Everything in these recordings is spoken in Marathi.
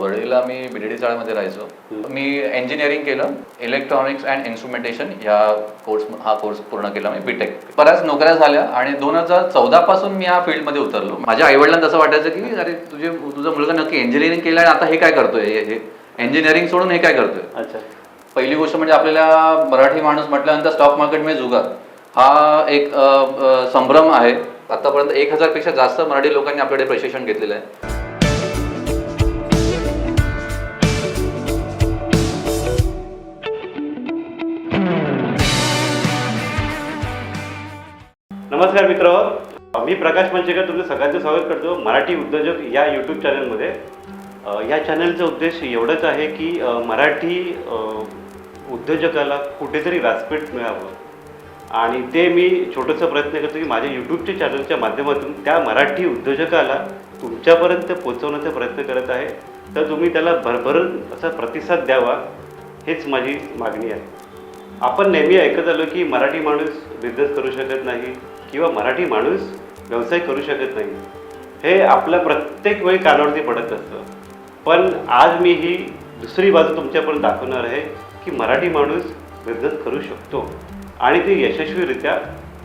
वडीला मी बीडीडी चाळ्यामध्ये राहायचो. मी इंजिनिअरिंग केलं इलेक्ट्रॉनिक्स अँड इन्स्ट्रुमेंटेशन या कोर्स हा कोर्स पूर्ण केला मी बीटेक बऱ्याच नोकऱ्या झाल्या आणि दोन हजार चौदा पासून मी या फील्डमध्ये उतरलो. माझ्या आईवडिलांना तसं वाटायचं की अरे तुझे तुझा मुलगा नक्की इंजिनिअरिंग केलं आणि आता हे काय करतोय? हे- हे इंजिनिअरिंग सोडून हे काय करतोय? अच्छा. पहिली गोष्ट म्हणजे आपल्याला मराठी माणूस म्हटल्यानंतर स्टॉक मार्केटमध्ये जुगार हा एक संभ्रम आहे. आतापर्यंत एक हजारपेक्षा जास्त मराठी लोकांनी आपल्याकडे प्रशिक्षण घेतलेलं आहे. नमस्कार मित्र. मी प्रकाश मंचेकर तुमचं सगळ्यांचं स्वागत करतो मराठी उद्योजक या यूट्यूब चॅनलमध्ये या चॅनलचा उद्देश एवढंच आहे की मराठी उद्योजकाला कुठेतरी व्यासपीठ मिळावं. आणि ते मी छोटंसं प्रयत्न करतो की माझ्या यूट्यूबच्या चॅनलच्या माध्यमातून त्या मराठी उद्योजकाला तुमच्यापर्यंत पोहोचवण्याचा प्रयत्न करत आहे. तर तुम्ही त्याला भरभरून असा प्रतिसाद द्यावा हेच माझी मागणी आहे. आपण नेहमी ऐकत आलो की मराठी माणूस बिझनेस करू शकत नाही किंवा मराठी माणूस व्यवसाय करू शकत नाही. हे आपलं प्रत्येक वेळी कानावरती पडत असतं. पण आज मी ही दुसरी बाजू तुमच्यापर्यंत दाखवणार आहे की मराठी माणूस बिझनेस करू शकतो आणि ते यशस्वीरित्या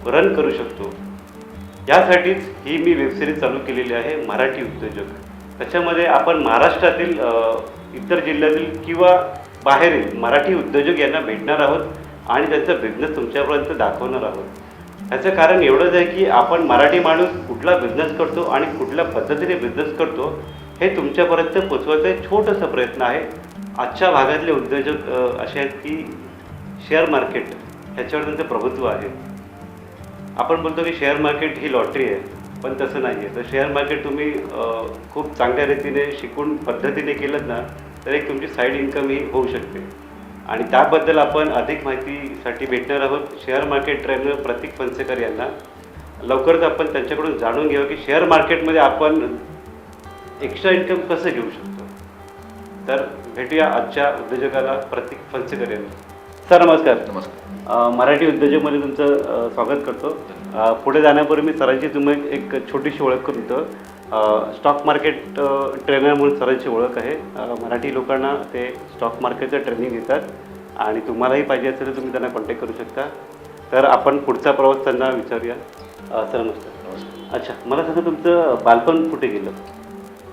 रन करू शकतो. यासाठीच ही मी वेबसिरीज चालू केलेली आहे मराठी उद्योजक. त्याच्यामध्ये आपण महाराष्ट्रातील इतर जिल्ह्यातील किंवा बाहेरील मराठी उद्योजक यांना भेटणार आहोत आणि त्यांचा बिझनेस तुमच्यापर्यंत दाखवणार आहोत. ह्याचं कारण एवढंच आहे की आपण मराठी माणूस कुठला बिझनेस करतो आणि कुठल्या पद्धतीने बिझनेस करतो हे तुमच्यापर्यंत पोचवायचा एक छोटंसं प्रयत्न आहे. आजच्या भागातले उद्योजक असे आहेत की शेअर मार्केट ह्याच्यावर त्यांचं प्रभुत्व आहे. आपण बोलतो की शेअर मार्केट ही लॉटरी आहे पण तसं नाही आहे तर शेअर मार्केट तुम्ही खूप चांगल्या रीतीने शिकून पद्धतीने केलं ना तर एक तुमची साईड इन्कम ही होऊ शकते. आणि त्याबद्दल आपण अधिक माहितीसाठी भेटणार आहोत. Share market trainer Pratik Phansekar यांना. लवकरच आपण त्यांच्याकडून जाणून घेऊ की शेअर मार्केटमध्ये आपण एक्स्ट्रा इन्कम कसं घेऊ शकतो. तर भेटूया आजच्या उद्योजकाला प्रतीक फनसेकर यांना. सर नमस्कार. नमस्कार. मराठी उद्योजकमध्ये तुमचं स्वागत करतो. पुढे जाण्यापूर्वी मी सरांची तुम्ही एक छोटीशी ओळख करून देतो. स्टॉक मार्केट ट्रेनर म्हणून सरांची ओळख आहे. मराठी लोकांना ते स्टॉक मार्केटचं ट्रेनिंग देतात. आणि तुम्हालाही पाहिजे असेल तर तुम्ही त्यांना कॉन्टॅक्ट करू शकता. तर आपण पुढचा प्रवास त्यांना विचारूया. सर नमस्कार. अच्छा मला सांगा तुमचं बालपण कुठे गेलं?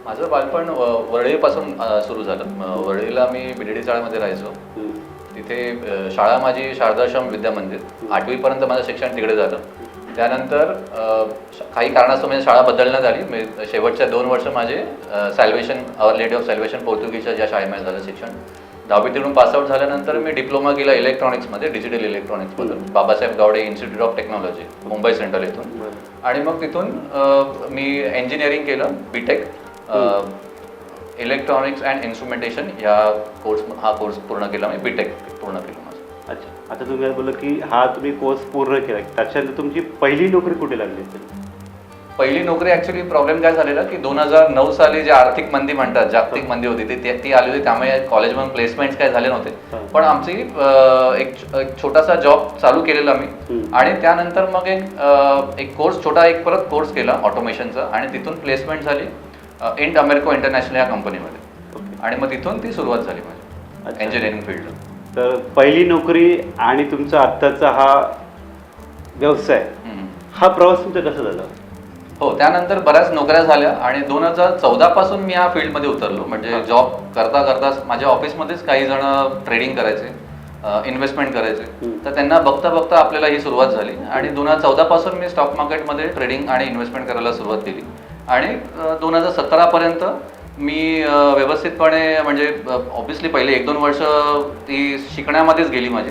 माझं बालपण वरळीपासून सुरू झालं. वरळीला मी बीडीडी चाळ्यामध्ये राहायचो. तिथे शाळा माझी शारदाश्रम विद्या मंदिर. आठवीपर्यंत माझं शिक्षण तिकडे झालं. त्यानंतर काही कारणास्तव म्हणजे शाळा बदलण्यात आली मी शेवटच्या दोन वर्ष माझे salvation our lady of salvation पोर्तुगीजच्या ज्या शाळेमध्ये झालं शिक्षण. दहावी तिकडून पासआउट झाल्यानंतर मी डिप्लोमा केला इलेक्ट्रॉनिक्समध्ये digital इलेक्ट्रॉनिक्समधून. Babasaheb Gawde institute of technology Mumbai central इथून. आणि मग तिथून मी इंजिनिअरिंग केलं B Tech electronics and instrumentation या कोर्स हा कोर्स पूर्ण केला मी बीटेक पूर्ण केलं माझं. अच्छा. आता तुम्ही बोलला की हा तुम्ही कोर्स पूर्ण केला. त्याच्यानंतर तुमची पहिली नोकरी कुठे लागली असेल? पहिली नोकरी ॲक्च्युली प्रॉब्लेम काय झालेला की दोन हजार नऊ साली जे आर्थिक मंदी म्हणतात जागतिक मंदी होती ती ती- आली होती. त्यामुळे कॉलेजमधून प्लेसमेंट्स काय झाले नव्हते. पण आमची एक छोटासा जॉब चालू केलेला मी. हम्म. आणि त्यानंतर मग एक एक कोर्स छोटा एक परत कोर्स केला ऑटोमेशनचा आणि तिथून प्लेसमेंट झाली इंट अमेरिको इंटरनॅशनल या कंपनीमध्ये आणि मग तिथून ती सुरुवात झाली माझी. इंजिनिअरिंग फील्ड तर पहिली नोकरी आणि तुमचा आत्ताचा हा व्यवसाय हा प्रवास तुमचा कसा झाला? हो त्यानंतर बऱ्याच नोकऱ्या झाल्या आणि दोन हजार चौदा पासून मी या फील्डमध्ये उतरलो. म्हणजे जॉब करता करता माझ्या ऑफिसमध्येच काही जण ट्रेडिंग करायचे इन्व्हेस्टमेंट करायचे. तर त्यांना बघता बघता आपल्याला ही सुरुवात झाली. आणि दोन हजार चौदा पासून मी स्टॉक मार्केटमध्ये ट्रेडिंग आणि इन्व्हेस्टमेंट करायला सुरुवात केली. आणि दोन हजार सतरापर्यंत मी व्यवस्थितपणे म्हणजे ऑब्व्हियसली पहिले एक दोन वर्ष ती शिकण्यामध्येच गेली माझी.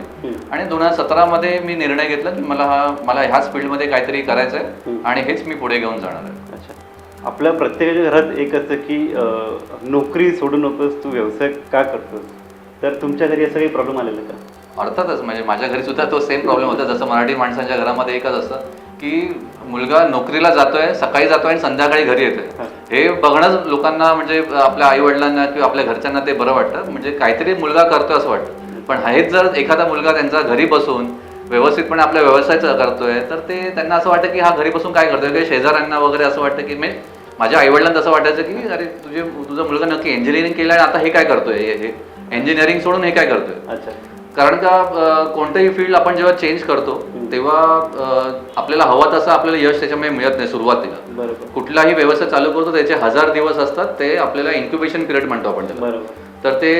आणि दोन हजार सतरामध्ये मी निर्णय घेतला की मला हा मला ह्याच फील्डमध्ये काहीतरी करायचं आहे. आणि हेच मी पुढे घेऊन जाणार आहे. अच्छा. आपल्या प्रत्येकाच्या घरात एक असतं की नोकरी सोडू नकोस तू व्यवसाय का करतोस? तर तुमच्या घरी असं काही प्रॉब्लेम आलेला का? अर्थातच म्हणजे माझ्या घरी सुद्धा तो सेम प्रॉब्लेम होता जसं मराठी माणसांच्या घरामध्ये एकच असतं. की मुलगा नोकरीला जातोय सकाळी जातोय आणि संध्याकाळी घरी येतोय. हे. बघणंच लोकांना म्हणजे आपल्या आई वडिलांना किंवा आपल्या घरच्यांना ते बरं वाटतं. म्हणजे काहीतरी मुलगा करतोय असं वाटतं. पण हेच जर एखादा मुलगा त्यांचा घरी बसून व्यवस्थितपणे आपल्या व्यवसायाचं करतोय तर ते त्यांना असं वाटतं की हा घरी बसून काय करतोय? की शेजाऱ्यांना वगैरे असं वाटतं की म्हणजे माझ्या आईवडिलांना तसं वाटायचं की अरे तुझे तुझा मुलगा नक्की इंजिनिअरिंग केलं आणि आता हे काय करतोय? हे- इंजिनिअरिंग सोडून हे काय करतोय? अच्छा. कारण का कोणतंही फील्ड आपण जेव्हा चेंज करतो तेव्हा आपल्याला हवा तसं आपल्याला यश त्याच्यामुळे मिळत नाही सुरुवातीला. कुठलाही व्यवसाय चालू करतो त्याचे हजार दिवस असतात ते आपल्याला इन्क्युबेशन पिरियड म्हणतो आपण त्याला. बरोबर. तर ते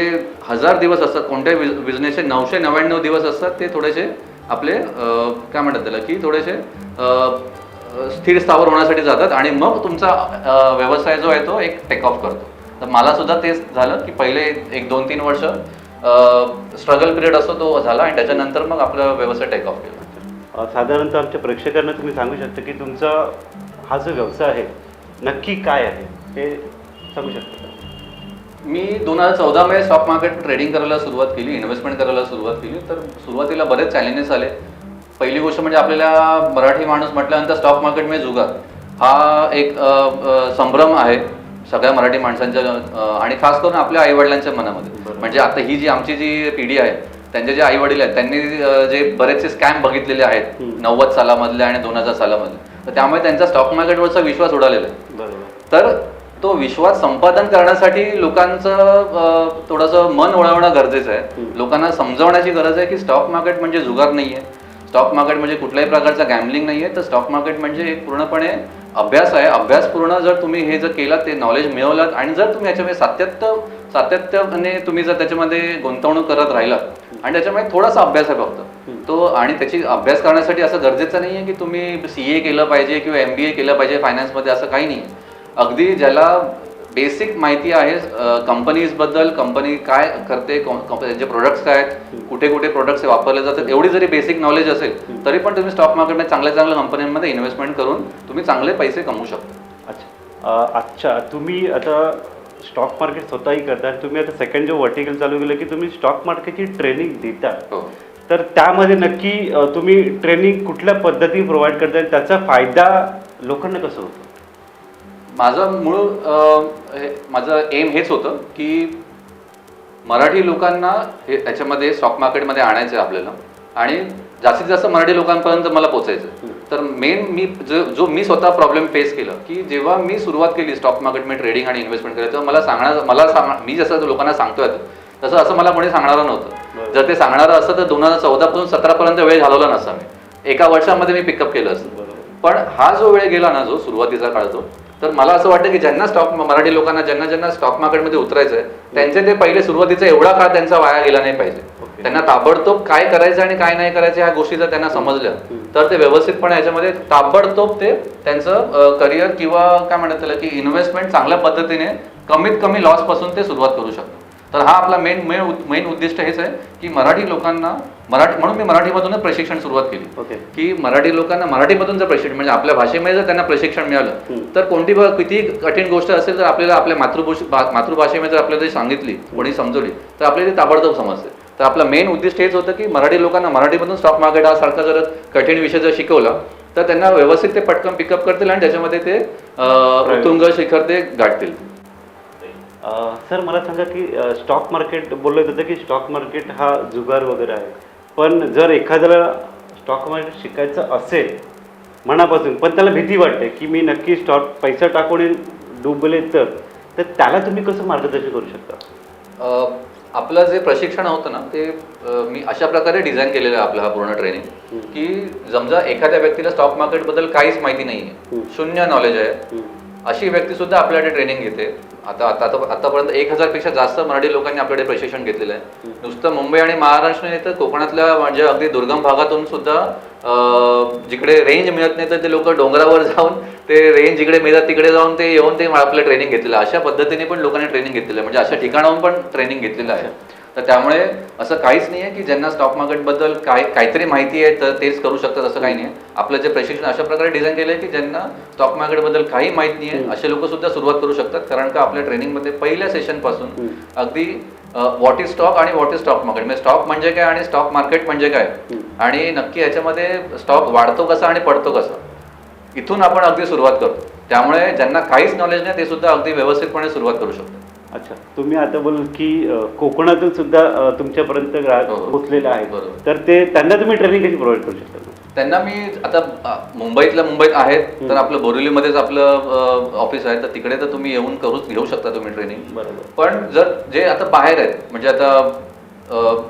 हजार दिवस असतात कोणत्याही बिझनेसचे नऊशे नव्याण्णव दिवस असतात ते थोडेसे आपले काय म्हणतात त्याला की थोडेसे स्थिर स्थावर होण्यासाठी जातात आणि मग तुमचा व्यवसाय जो आहे तो एक टेक ऑफ करतो. तर मला सुद्धा तेच झालं की पहिले एक दोन तीन वर्ष स्ट्रगल पिरियड असतो तो झाला आणि त्याच्यानंतर मग आपला व्यवसाय टेक ऑफ केला. साधारणतः आमच्या प्रेक्षकांना तुम्ही सांगू शकता की तुमचा हा जो व्यवसाय आहे नक्की काय आहे हे सांगू शकता? मी दोन हजार चौदामध्ये स्टॉक मार्केट ट्रेडिंग करायला सुरुवात केली इन्व्हेस्टमेंट करायला सुरुवात केली तर सुरुवातीला बरेच चॅलेंजेस आले पहिली गोष्ट म्हणजे आपल्याला मराठी माणूस म्हटल्यानंतर स्टॉक मार्केटमध्ये जुगार हा एक संभ्रम आहे सगळ्या मराठी माणसांच्या आणि खास करून आपल्या आईवडिलांच्या मनामध्ये. म्हणजे आता ही जी आमची जी पिढी आहे त्यांचे जे आईवडील आहेत त्यांनी जे बरेचसे स्कॅम बघितलेले आहेत. नव्वद सालामधले आणि दोन हजार सालामधले. तर त्यामुळे त्यांचा स्टॉक मार्केटवरचा विश्वास उडालेला आहे. तर तो विश्वास संपादन करण्यासाठी लोकांचं थोडंसं मन वळवणं गरजेचं आहे. लोकांना समजवण्याची गरज आहे की स्टॉक मार्केट म्हणजे जुगार नाही आहे स्टॉक मार्केट म्हणजे कुठल्याही प्रकारचा गॅमलिंग नाही आहे तर स्टॉक मार्केट म्हणजे एक पूर्णपणे अभ्यास आहे. अभ्यासपूर्ण जर तुम्ही हे जर केलात ते नॉलेज मिळवलात आणि जर तुम्ही याच्यामध्ये सातत्य सातत्याने तुम्ही जर त्याच्यामध्ये गुंतवणूक करत राहिलात आणि त्याच्यामध्ये थोडासा अभ्यास आहे फक्त तो आणि त्याची अभ्यास करण्यासाठी असं गरजेचं नाही आहे की तुम्ही सी ए केलं पाहिजे किंवा एम बी ए केलं पाहिजे फायनान्समध्ये असं काही नाही अगदी ज्याला बेसिक माहिती आहे कंपनीजबद्दल कंपनी काय करते त्यांचे प्रोडक्ट्स काय आहेत कुठे कुठे प्रोडक्ट्स वापरले जातात एवढी जरी बेसिक नॉलेज असेल तरी पण तुम्ही स्टॉक मार्केटमध्ये चांगल्या चांगल्या कंपन्यांमध्ये इन्व्हेस्टमेंट करून तुम्ही चांगले पैसे कमवू शकता. अच्छा. अच्छा. तुम्ही आता स्टॉक मार्केट स्वतःही करता तुम्ही आता सेकंड जो वर्टिकल चालू केलं की तुम्ही स्टॉक मार्केटची ट्रेनिंग देता. हो. तर त्यामध्ये नक्की तुम्ही ट्रेनिंग कुठल्या पद्धतीने प्रोव्हाइड करता आणि त्याचा फायदा लोकांना कसं होतो? माझं मूळ हे- माझं एम हेच होतं की मराठी लोकांना हे त्याच्यामध्ये स्टॉक मार्केटमध्ये आणायचं आहे आपल्याला. आणि जास्तीत जास्त मराठी लोकांपर्यंत मला पोचायचं. तर मेन मी जो जो मी स्वतः प्रॉब्लेम फेस केला की जेव्हा मी सुरुवात केली स्टॉक मार्केटमध्ये ट्रेडिंग आणि इन्व्हेस्टमेंट करायचं तेव्हा मला सांगणार मला सांग मी जसं लोकांना सांगतोय तसं असं मला कोणी सांगणारं नव्हतं. जर ते सांगणारं असतं तर दोन हजार चौदा पासून सतरा पर्यंत वेळ घालवला नसता मी एका वर्षामध्ये मी पिकअप केलं असतं पण हा जो वेळ गेला ना जो सुरुवातीचा काळ तो तर मला असं वाटतं की ज्यांना स्टॉक मराठी लोकांना ज्यांना ज्यांना स्टॉक मार्केटमध्ये उतरायचं आहे त्यांचे ते पहिले सुरुवातीचा एवढा काळ त्यांचा वाया गेला नाही पाहिजे. त्यांना ताबडतोब काय करायचं आणि काय नाही करायचं ह्या गोष्टी जर त्यांना समजल्या. तर ते व्यवस्थितपणे याच्यामध्ये ताबडतोब ते त्यांचं करिअर किंवा काय म्हणतात त्याला की इन्व्हेस्टमेंट चांगल्या पद्धतीने कमीत कमी लॉसपासून ते सुरुवात करू शकतात. तर हा आपला मेन मेन उद्दिष्ट हेच आहे की मराठी लोकांना मराठी म्हणून मी मराठीमधूनच प्रशिक्षण सुरुवात केली. की मराठी लोकांना मराठीमधून जर प्रशिक्षण म्हणजे आपल्या भाषेमध्ये जर त्यांना प्रशिक्षण मिळालं. तर कोणती किती कठीण गोष्ट असेल तर आपल्याला आपल्या मातृभाषे मातृभाषेमध्ये जर आपल्याला सांगितली कोणी समजवली तर आपल्याला ती ताबडतोब समजते. तर आपलं मेन उद्दिष्ट हेच होतं की मराठी लोकांना मराठीमधून स्टॉक मार्केट हा सारखा जर कठीण विषय जर शिकवला तर त्यांना व्यवस्थित ते पटकन पिकअप करतील आणि त्याच्यामध्ये ते उत्तुंग शिखर ते गाठतील. सर मला सांगा की स्टॉक मार्केट बोललं जातं की स्टॉक मार्केट हा जुगार वगैरे आहे. पण जर एखाद्याला स्टॉक मार्केट शिकायचं असेल मनापासून पण त्याला भीती वाटते की मी नक्की स्टॉक पैसा टाकून डुबले तर तर त्याला तुम्ही कसं मार्गदर्शन करू शकता? आपलं जे प्रशिक्षण होतं ना ते मी अशा प्रकारे डिझाईन केलेलं आहे आपलं हा पूर्ण ट्रेनिंग. की समजा एखाद्या व्यक्तीला स्टॉक मार्केटबद्दल काहीच माहिती नाही आहे. शून्य नॉलेज आहे. अशी व्यक्ती सुद्धा आपल्याकडे ट्रेनिंग घेते. आता आता आता- आतापर्यंत एक हजारपेक्षा जास्त मराठी लोकांनी आपल्याकडे प्रशिक्षण घेतलेलं आहे. नुसतं मुंबई आणि महाराष्ट्र नाही तर कोकणातल्या म्हणजे अगदी दुर्गम भागातून सुद्धा अं, जिकडे रेंज मिळत नाही तर ते लोक डोंगरावर जाऊन ते रेंज जिकडे मिळतात तिकडे जाऊन ते येऊन ते आपलं ट्रेनिंग घेतलेलं अशा पद्धतीने पण लोकांनी ट्रेनिंग घेतलेलं आहे. म्हणजे अशा ठिकाणाहून पण ट्रेनिंग घेतलेलं आहे. तर त्यामुळे असं काहीच नाही आहे की ज्यांना स्टॉक मार्केटबद्दल काय काहीतरी माहिती आहे तर तेच करू शकतात असं काही नाही आहे आपलं जे प्रशिक्षण अशा प्रकारे डिझाईन केलं आहे की ज्यांना स्टॉक मार्केटबद्दल काही माहीत नाही आहे असे लोक सुद्धा सुरुवात करू शकतात. कारण का आपल्या ट्रेनिंगमध्ये पहिल्या सेशनपासून हम्म. अगदी व्हॉट इज स्टॉक आणि व्हॉट इज स्टॉक मार्केट म्हणजे स्टॉक म्हणजे काय आणि स्टॉक मार्केट म्हणजे काय. आणि नक्की याच्यामध्ये स्टॉक वाढतो कसा आणि पडतो कसा? इथून आपण अगदी सुरुवात करतो. त्यामुळे ज्यांना काहीच नॉलेज नाही ते सुद्धा अगदी व्यवस्थितपणे सुरुवात करू शकतात. अच्छा तुम्ही आता बोल की कोकणातून सुद्धा तुमच्यापर्यंत ग्राहक हो, हो. पोहोचलेले बरोबर. तर ते त्यांना तुम्ही ट्रेनिंग कशी प्रोव्हाइड करू शकता? त्यांना मी आता मुंबईतल्या मुंबईत आहेत तर आपलं बोरिवलीमध्येच आपलं ऑफिस आहे तर तिकडे तर तुम्ही येऊन करू घेऊ शकता तुम्ही ट्रेनिंग बरोबर. पण जर जे आता बाहेर आहेत म्हणजे आता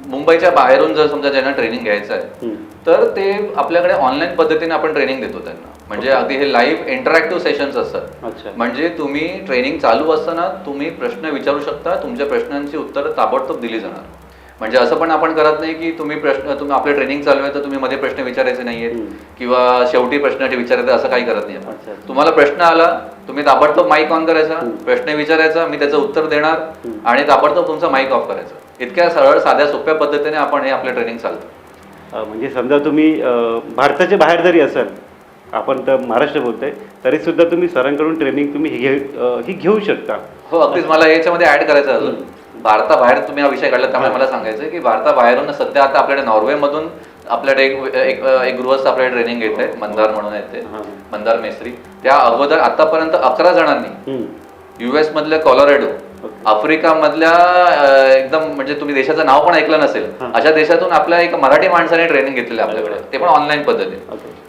मुंबईच्या बाहेरून जर समजा ज्यांना ट्रेनिंग घ्यायचं आहे. तर ते आपल्याकडे ऑनलाईन पद्धतीने आपण ट्रेनिंग देतो त्यांना म्हणजे अगदी हे लाईव्ह इंटरॅक्टिव्ह सेशन्स असतात म्हणजे तुम्ही ट्रेनिंग चालू असताना तुम्ही प्रश्न विचारू शकता तुमच्या प्रश्नांची उत्तरं ताबडतोब दिली जाणार म्हणजे असं पण आपण करत नाही की तुम्ही प्रश्न तुम्ही आपले ट्रेनिंग चालू आहे तर तुम्ही मध्ये प्रश्न विचारायचे हम्म. किंवा शेवटी प्रश्न विचारायचे असं काही करत नाही आपण. तुम्हाला प्रश्न आला तुम्ही ताबडतोब माईक ऑन करायचा. प्रश्न विचारायचा मी त्याचं उत्तर देणार. आणि ताबडतोब तुमचा माईक ऑफ करायचा इतक्या सरळ साध्या सोप्या पद्धतीने आपण हे आपलं ट्रेनिंग चालतं. म्हणजे समजा तुम्ही भारताच्या बाहेर जरी असाल आपण तर महाराष्ट्र बोलतोय तरी सुद्धा तुम्ही सरांकडून ट्रेनिंग तुम्ही ही ही घेऊ शकता. हो अगदीच. मला याच्यामध्ये ऍड करायचं अजून. भारताबाहेर तुम्ही हा विषय काढला त्यामुळे मला सांगायचं की भारताबाहेरून सध्या आता आपल्याकडे नॉर्वेमधून आपल्याकडे एक एक एक गृहस्थ आपल्याकडे ट्रेनिंग घेत आहे मंदार म्हणून आहेत ते हां. मंदार मेस्त्री. त्या अगोदर आतापर्यंत अकरा जणांनी. युएस मधल्या कॉलोरेडो आफ्रिका मधल्या एकदम म्हणजे तुम्ही देशाचं नाव पण ऐकलं नसेल. अशा देशातून आपल्या एक मराठी माणसाने ट्रेनिंग घेतलेली आपल्याकडे ते पण ऑनलाईन पद्धतीने.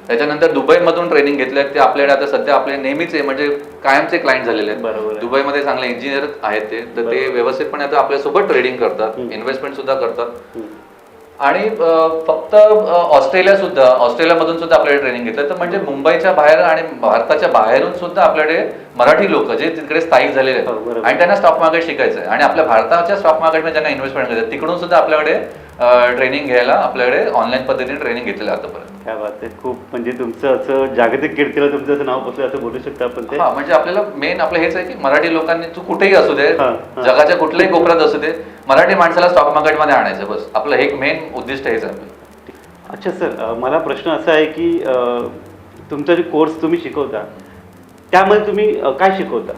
त्याच्यानंतर दुबईमधून ट्रेनिंग घेतले ते आपल्याकडे आता सध्या आपले नेहमीचे म्हणजे कायमचे क्लायंट झालेले आहेत. दुबईमध्ये चांगले इंजिनियर आहेत ते तर ते. व्यवस्थितपणे आता आपल्यासोबत ट्रेडिंग करतात. इन्व्हेस्टमेंट सुद्धा करतात. आणि फक्त ऑस्ट्रेलिया सुद्धा ऑस्ट्रेलियामधून सुद्धा आपल्याकडे ट्रेनिंग घेतलं. तर म्हणजे मुंबईच्या बाहेर आणि भारताच्या बाहेरून सुद्धा आपल्याकडे मराठी लोक जे तिकडे स्थायिक झालेले हो, आहेत बरोबर. आणि त्यांना स्टॉक मार्केट शिकायचं आहे आणि आपल्या भारताच्या स्टॉक मार्केटमध्ये ज्यांना इन्व्हेस्टमेंट करायचं तिकडून सुद्धा आपल्याकडे ट्रेनिंग घ्यायला आपल्याकडे ऑनलाईन पद्धतीने ट्रेनिंग घेतलेलं आतापर्यंत. काय बात आहे खूप म्हणजे तुमचं असं जागतिक कीर्तीला तुमचं असं नाव पोचलं असं बोलू शकता आपण ते? हा म्हणजे आपल्याला मेन आपलं हेच आहे की मराठी लोकांनी तू कुठेही असू दे हा, हा. जगाच्या कुठल्याही कोपऱ्यात असू दे मराठी माणसाला स्टॉक मार्केटमध्ये आणायचं बस. आपलं हे मेन उद्दिष्ट हेच आहे. अच्छा सर अ, मला प्रश्न असा आहे की अ, तुमचा जे कोर्स तुम्ही शिकवता त्यामध्ये तुम्ही अ, काय शिकवता?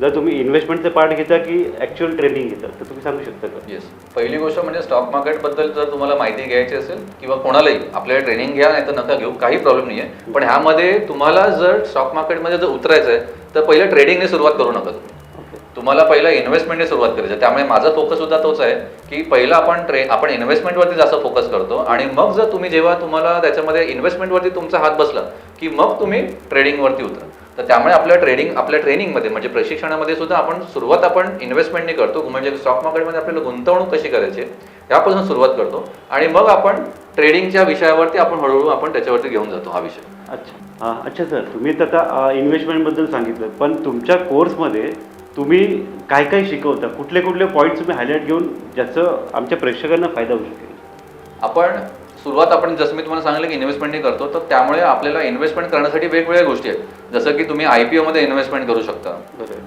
जर तुम्ही इन्व्हेस्टमेंटचं पार्ट घेता की ॲक्च्युअल ट्रेनिंग घेता तर तुम्ही सांगू शकता का? येस पहिली गोष्ट म्हणजे स्टॉक मार्केटबद्दल जर तुम्हाला माहिती घ्यायची असेल किंवा कोणालाही आपल्याला ट्रेनिंग घ्या नाही तर नका घेऊ काही प्रॉब्लेम नाही आहे पण ह्यामध्ये तुम्हाला जर स्टॉक मार्केटमध्ये जर उतरायचं आहे तर पहिलं ट्रेडिंगने सुरुवात करू नका तुम्ही. तुम्हाला पहिला इन्व्हेस्टमेंटने सुरुवात करायची. त्यामुळे माझा फोकस सुद्धा तोच आहे की पहिला आपण ट्रे आपण इन्व्हेस्टमेंटवरती जास्त फोकस करतो आणि मग जर तुम्ही जेव्हा तुम्हाला त्याच्यामध्ये इन्व्हेस्टमेंटवरती तुमचा हात बसला की मग तुम्ही ट्रेडिंगवरती उतरा. तर त्यामुळे आपल्या ट्रेडिंग आपल्या ट्रेनिंगमध्ये म्हणजे प्रशिक्षणामध्ये सुद्धा आपण सुरुवात आपण इन्व्हेस्टमेंटने करतो. म्हणजे स्टॉक मार्केटमध्ये आपल्याला गुंतवणूक कशी करायची यापासून सुरुवात करतो. आणि मग आपण ट्रेडिंगच्या विषयावरती आपण हळूहळू आपण त्याच्यावरती घेऊन जातो हा विषय. अच्छा. अच्छा सर तुम्ही तर आता इन्व्हेस्टमेंटबद्दल सांगितलं. पण तुमच्या कोर्समध्ये तुम्ही काय काय शिकवता? कुठले कुठले पॉईंट्स तुम्ही हायलाईट घेऊन ज्याचं आमच्या प्रेक्षकांना फायदा होऊ शकेल? आपण सुरुवात आपण जसं मी तुम्हाला सांगितलं की इन्व्हेस्टमेंटने करतो तर त्यामुळे आपल्याला इन्व्हेस्टमेंट करण्यासाठी वेगवेगळ्या गोष्टी आहेत. जसं की तुम्ही आय पी ओमध्ये इन्व्हेस्टमेंट करू शकता.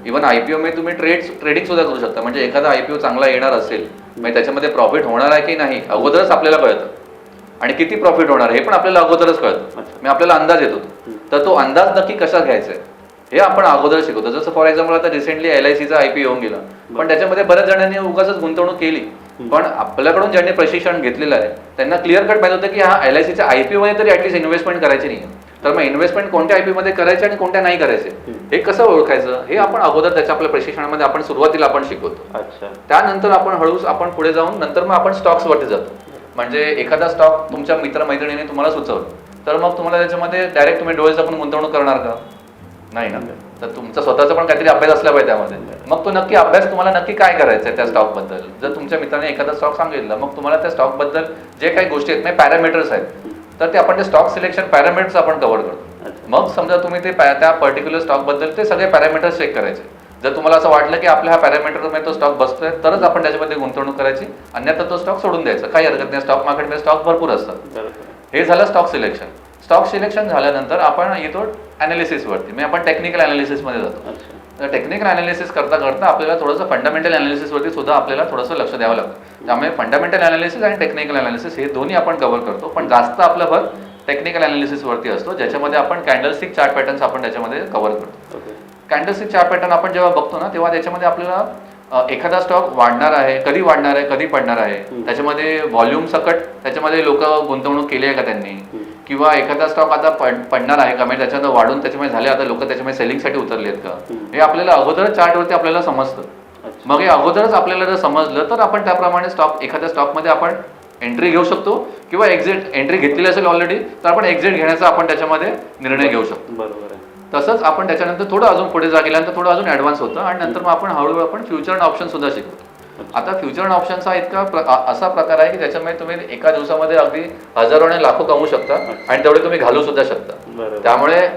इव्हन आय पी ओमध्ये तुम्ही ट्रेड ट्रेडिंग सुद्धा करू शकता. म्हणजे एखादा आय पी ओ चांगला येणार असेल म्हणजे त्याच्यामध्ये प्रॉफिट होणार आहे की नाही अगोदरच आपल्याला कळतं. आणि किती प्रॉफिट होणार हे पण आपल्याला अगोदरच कळतं. मी आपल्याला अंदाज येतो तर तो अंदाज नक्की कसा घ्यायचा आहे हे आपण अगोदर शिकवतो. जसं फॉर एक्झाम्पल आता रिसेंटली एल आय सीचा आय पी येऊन गेला. पण त्याच्यामध्ये बऱ्याच जणांनी उगाच गुंतवणूक केली. पण आपल्याकडून ज्यांनी प्रशिक्षण घेतलेलं आहे त्यांना क्लिअर कट माहिती होतं की हा एल आय सीच्या आय पी मध्ये तरी ऍटलीस्ट इन्व्हेस्टमेंट करायची नाही तर मग इन्व्हेस्टमेंट कोणत्या आय पी मध्ये करायचे आणि कोणत्या नाही करायचे हे कसं ओळखायचं? हे आपण अगोदर त्याच्या आपल्या प्रशिक्षणामध्ये आपण सुरुवातीला आपण शिकवतो. त्यानंतर आपण हळूच आपण पुढे जाऊन नंतर मग आपण stocks वरती जातो. म्हणजे एखादा स्टॉक तुमच्या मित्रमैत्रिणीने तुम्हाला सुचवलं तर मग तुम्हाला त्याच्यामध्ये डायरेक्ट तुम्ही डोळे झाकून गुंतवणूक करणार का? नाही ना. तर तुमचा स्वतःचा पण काहीतरी अभ्यास असला पाहिजे त्यामध्ये. मग तो नक्की अभ्यास तुम्हाला नक्की काय करायचं आहे त्या स्टॉकबद्दल? जर तुमच्या मित्राने एखादा स्टॉक सांगितलं मग तुम्हाला त्या स्टॉकबद्दल जे काही गोष्टी आहेत म्हणजे पॅरामीटर्स आहेत तर ते आपण ते स्टॉक सिलेक्शन पॅरामीटर्स आपण कव्हर करतो. मग समजा तुम्ही ते त्या पर्टिक्युलर स्टॉकबद्दल ते सगळे पॅरामीटर्स चेक करायचे. जर तुम्हाला असं वाटलं की आपल्या हा पॅरामीटरमध्ये तो स्टॉक बसतोय तरच आपण त्याच्यामध्ये गुंतवणूक करायची. अन्यथा तो स्टॉक सोडून द्यायचा. काही हरकत नाही. स्टॉक मार्केटमध्ये स्टॉक भरपूर असतात. हे झालं स्टॉक सिलेक्शन स्टॉक सिलेक्शन झाल्यानंतर आपण येतो analysis वरती. म्हणजे आपण टेक्निकलमध्ये जातो. तर टेक्निकल अनालिसिस करता करता आपल्याला थोडंसं फंडामेंटल वरती सुद्धा आपल्याला थोडंसं लक्ष द्यावं लागतं. त्यामुळे फंडामेंटल अनालिसिस आणि टेक्निकल अनालिसिस हे दोन्ही आपण कव्हर करतो. पण जास्त आपलं भर टेक्निकल वरती असतो. ज्याच्यामध्ये आपण कॅन्डलस्टिक चार्ट पॅटर्न्स आपण त्याच्यामध्ये कव्हर करतो. कॅन्डलस्टिक चार्ट पॅटर्न आपण जेव्हा बघतो ना तेव्हा त्याच्यामध्ये आपल्याला एखादा स्टॉक वाढणार आहे कधी वाढणार आहे कधी पडणार आहे त्याच्यामध्ये व्हॉल्यूम सकट त्याच्यामध्ये लोक गुंतवणूक केली आहे का त्यांनी? किंवा एखादा स्टॉक आता पड पडणार आहे का म्हणजे त्याच्यामध्ये वाढून त्याच्यामध्ये झाले आता लोक त्याच्यामध्ये सेलिंगसाठी उतरले आहेत का? हे आपल्याला अगोदर चार्टवरती आपल्याला समजतं. मग हे अगोदरच आपल्याला जर समजलं तर आपण त्याप्रमाणे स्टॉक एखाद्या स्टॉकमध्ये आपण एंट्री घेऊ शकतो किंवा एक्झिट एंट्री घेतलेली असेल ऑलरेडी तर आपण एक्झिट घेण्याचा आपण त्याच्यामध्ये निर्णय घेऊ शकतो. बरोबर आहे. तसंच आपण त्याच्यानंतर थोडं अजून पुढे जा गेल्यानंतर थोडं अजून ॲडव्हान्स होतं आणि नंतर मग आपण हळूहळू आपण फ्युचर ऑप्शन सुद्धा शिकतो आता फ्युचर ऑप्शनचा इतका प्र- असा प्रकार आहे की त्याच्यामध्ये तुम्ही एका दिवसामध्ये अगदी हजारो आणि लाखो कमवू शकता आणि तेवढे तुम्ही घालू सुद्धा शकता. त्यामुळे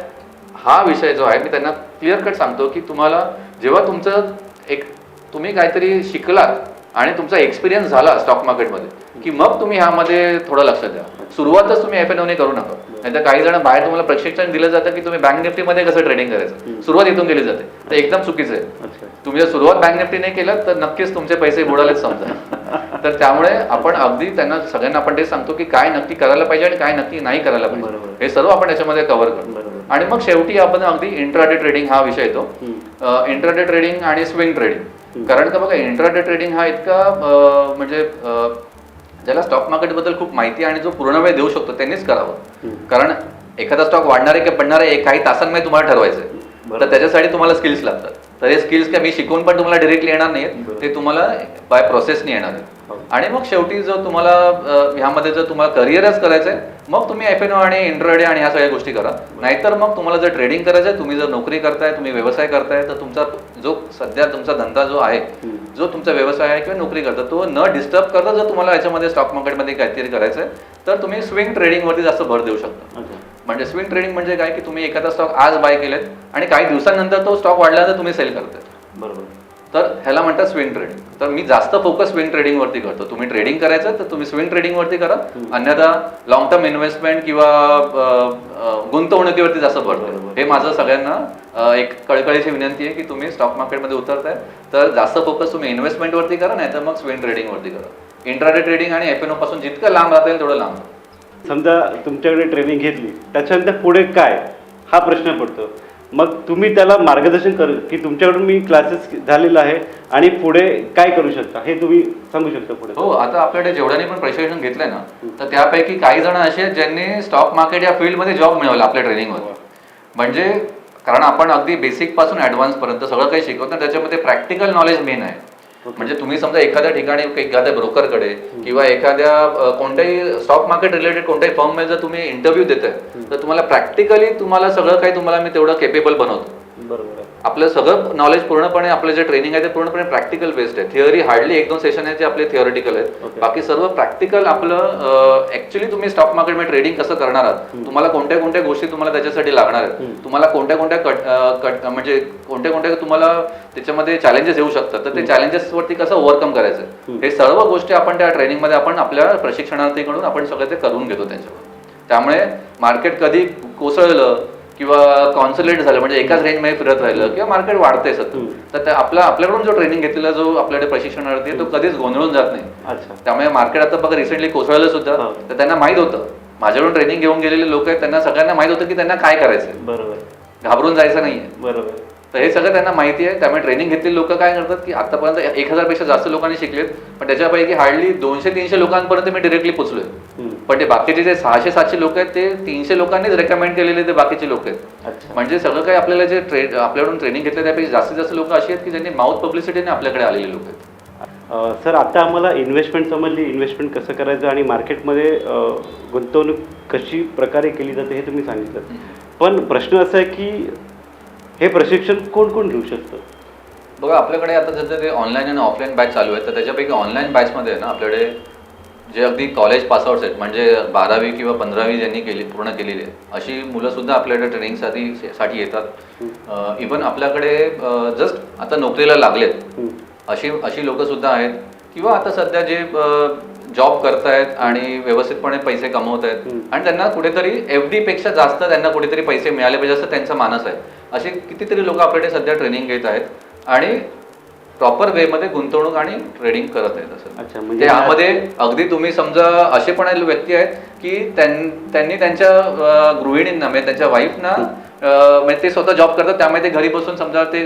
हा विषय जो आहे मी त्यांना क्लिअर कट सांगतो की तुम्हाला जेव्हा तुमचं एक तुम्ही काहीतरी शिकलात आणि तुमचा एक्सपिरियन्स झाला स्टॉक मार्केटमध्ये की मग तुम्ही ह्यामध्ये थोडं लक्ष द्या. सुरुवातच तुम्ही एफ एन करू नका. नाहीतर काही जण बाहेर तुम्हाला प्रशिक्षण दिलं जातं की तुम्ही बँक निफ्टीमध्ये कसं ट्रेडिंग करायचं? सुरुवात इथून केली जाते. तर एकदम चुकीचं आहे. तुम्ही जर सुरुवात बँक निफ्टीने केलं तर नक्कीच तुमचे पैसे बुडालेच समजा. तर त्यामुळे आपण अगदी त्यांना सगळ्यांना आपण ते सांगतो की काय नक्की करायला पाहिजे आणि काय नक्की नाही करायला पाहिजे. हे सर्व आपण त्याच्यामध्ये कव्हर करतो. आणि मग शेवटी आपण अगदी इंट्राडे ट्रेडिंग हा विषय येतो. इंट्राडे ट्रेडिंग आणि स्विंग ट्रेडिंग कारण का बघा इंट्राडे ट्रेडिंग हा इतका म्हणजे ज्याला स्टॉक मार्केटबद्दल खूप माहिती आणि जो पूर्ण वेळ देऊ शकतो त्यांनीच करावं. कारण एखादा स्टॉक वाढणार आहे की पडणार आहे काही तासांमध्ये तुम्हाला ठरवायचं आहे. तर त्याच्यासाठी तुम्हाला स्किल्स लागतात तर हे स्किल्स काय मी शिकवून पण तुम्हाला डिरेक्टली येणार नाहीत. ते तुम्हाला बाय प्रोसेसनी येणार आहेत. आणि मग शेवटी जर तुम्हाला ह्यामध्ये जर तुम्हाला करिअरच करायचं आहे मग तुम्ही एफ एन आणि इंट्राडे आणि ह्या सगळ्या गोष्टी करा. नाहीतर मग तुम्हाला जर ट्रेडिंग करायचं आहे तुम्ही जर नोकरी करताय तुम्ही व्यवसाय करताय तर तुमचा जो सध्या तुमचा धंदा जो आहे. जो तुमचा व्यवसाय आहे किंवा नोकरी करता तो न डिस्टर्ब करता जर तुम्हाला याच्यामध्ये स्टॉक मार्केटमध्ये काहीतरी करायचं आहे तर तुम्ही स्विंग ट्रेडिंगवरती जास्त भर देऊ शकता. म्हणजे स्विंग ट्रेडिंग म्हणजे काय? की तुम्ही एखादा स्टॉक आज बाय केलेत आणि काही दिवसांनंतर तो स्टॉक वाढल्यानंतर तुम्ही सेल करताय. बरोबर. तर ह्याला म्हणतात स्विंग ट्रेडिंग तर मी जास्त फोकस स्विंग ट्रेडिंग वरती करतो. तुम्ही ट्रेडिंग करायचं तर तुम्ही स्विंग ट्रेडिंग वरती करा. अन्यथा लॉंग टर्म इन्व्हेस्टमेंट किंवा गुंतवणुकीवरती जास्त भर. हे माझं सगळ्यांना एक कळकळीची विनंती आहे की तुम्ही स्टॉक मार्केटमध्ये उतरताय. तर जास्त फोकस तुम्ही इन्व्हेस्टमेंट वरती करा नाही तर मग स्विंग ट्रेडिंग वरती करा. इंट्राडे ट्रेडिंग आणि एफपासून जितकं लांब राहता येईल तेवढं लांब राहा. समजा तुमच्याकडे ट्रेनिंग घेतली त्याच्यानंतर पुढे काय? हा प्रश्न पडतो. मग तुम्ही त्याला मार्गदर्शन कर की तुमच्याकडून मी क्लासेस झालेला आहे आणि पुढे काय करू शकता? हे तुम्ही सांगू शकता पुढे. हो आता आपल्याकडे जेवढ्यांनी पण प्रशिक्षण घेतलंय ना तर त्यापैकी काही जण असे ज्यांनी स्टॉक मार्केट या फील्डमध्ये जॉब मिळवला आपल्या ट्रेनिंगवर म्हणजे कारण आपण अगदी बेसिकपासून ऍडव्हान्स पर्यंत सगळं काही शिकवतो ना त्याच्यामध्ये प्रॅक्टिकल नॉलेज मेन आहे. म्हणजे तुम्ही समजा एखाद्या ठिकाणी एखाद्या ब्रोकरकडे किंवा एखाद्या कोणत्याही स्टॉक मार्केट रिलेटेड कोणत्याही फर्ममध्ये जर तुम्ही इंटरव्ह्यू देताय तर तुम्हाला प्रॅक्टिकली तुम्हाला सगळं काही तुम्हाला मी तेवढं केपेबल बनवतो. बरोबर आपलं सगळं नॉलेज पूर्णपणे आपलं जे ट्रेनिंग आहे ते पूर्णपणे प्रॅक्टिकल बेस्ड आहे. थिअरी हार्डली एक दोन सेशन आहेत जे आपले थिअरिटिकल आहेत. बाकी सर्व प्रॅक्टिकल आपलं ऍक्च्युली तुम्ही स्टॉक मार्केटमध्ये ट्रेडिंग कसं करणार आहात? तुम्हाला कोणत्या कोणत्या गोष्टी तुम्हाला त्याच्यासाठी लागणार आहेत. तुम्हाला कोणत्या कोणत्या कट म्हणजे कोणत्या कोणत्या तुम्हाला त्याच्यामध्ये चॅलेंजेस येऊ शकतात? तर ते challenges वरती कसं ओव्हरकम करायचं. हे सर्व गोष्टी आपण त्या ट्रेनिंगमध्ये आपण आपल्या प्रशिक्षणार्थीकडून आपण सगळं ते करून घेतो त्यांच्यावर त्यामुळे मार्केट कधी कोसळलं किंवा कॉन्सन्ट्रेट झालं म्हणजे एकाच रेंजमध्ये फिरत राहिलं किंवा मार्केट वाढतंय सतत. तर आपला आपल्याकडून जो ट्रेनिंग घेतलेला जो आपल्याकडे प्रशिक्षणार्थी आहे तो कधीच गोंधळून जात नाही. त्यामुळे मार्केट आता बघा रिसेंटली कोसळलं सुद्धा. तर त्यांना माहीत होतं. माझ्याकडून ट्रेनिंग घेऊन गेलेले लोक आहेत त्यांना सगळ्यांना माहीत होतं की त्यांना काय करायचंय. बरोबर. घाबरून जायचं नाहीये. बरोबर. तर हे सगळं त्यांना माहिती आहे. त्यामुळे ट्रेनिंग घेतलेली लोक काय करतात की आतापर्यंत एक हजारपेक्षा जास्त लोकांनी शिकलेत पण त्याच्यापैकी हार्डली दोनशे तीनशे लोकांपर्यंत मी डिरेक्टली पोचलोय. पण ते बाकीचे जे सहाशे सातशे लोक आहेत ते तीनशे लोकांनीच रेकमेंड केलेले ते बाकीचे लोक आहेत. म्हणजे सगळं काही आपल्याला जे ट्रे आपल्याकडून ट्रेनिंग घेतलं त्यापैकी जास्तीत जास्त लोक अशी आहेत की ज्यांनी माउथ पब्लिसिटीने आपल्याकडे आलेले लोक आहेत. सर आता आम्हाला इन्व्हेस्टमेंट समजली इन्व्हेस्टमेंट कसं करायचं आणि मार्केटमध्ये गुंतवणूक कशी प्रकारे केली जाते हे तुम्ही सांगितलं. पण प्रश्न असा आहे की हे प्रशिक्षण कोण कोण घेऊ शकतं? बघा आपल्याकडे आता सध्या ते ऑनलाईन आणि ऑफलाईन बॅच चालू आहे तर त्याच्यापैकी ऑनलाईन बॅचमध्ये ना आपल्याकडे जे अगदी कॉलेज पासआउट्स आहेत म्हणजे बारावी किंवा पंधरावी ज्यांनी केली पूर्ण केलेली आहे अशी मुलं सुद्धा आपल्याकडे ट्रेनिंगसाठी साठी येतात. इवन आपल्याकडे जस्ट आता नोकरीला लागलेत. अशी अशी लोक सुद्धा आहेत. किंवा आता सध्या जे जॉब करतायत आणि व्यवस्थितपणे पैसे कमवत आहेत. आणि त्यांना कुठेतरी एफ डी पेक्षा जास्त त्यांना कुठेतरी पैसे मिळाले पाहिजे असं त्यांचा मानस आहे. असे कितीतरी लोक आपल्याकडे सध्या ट्रेनिंग घेत आहेत. आणि प्रॉपर वेमध्ये गुंतवणूक आणि ट्रेडिंग करत आहेत अच्छा, असं म्हणजे यामध्ये अगदी तुम्ही समजा असे पण व्यक्ती आहेत की त्यां- त्यांनी त्यांच्या गृहिणींना म्हणजे त्यांच्या वाईफना म्हणजे ते स्वतः जॉब करतात त्यामुळे ते घरी बसून समजा ते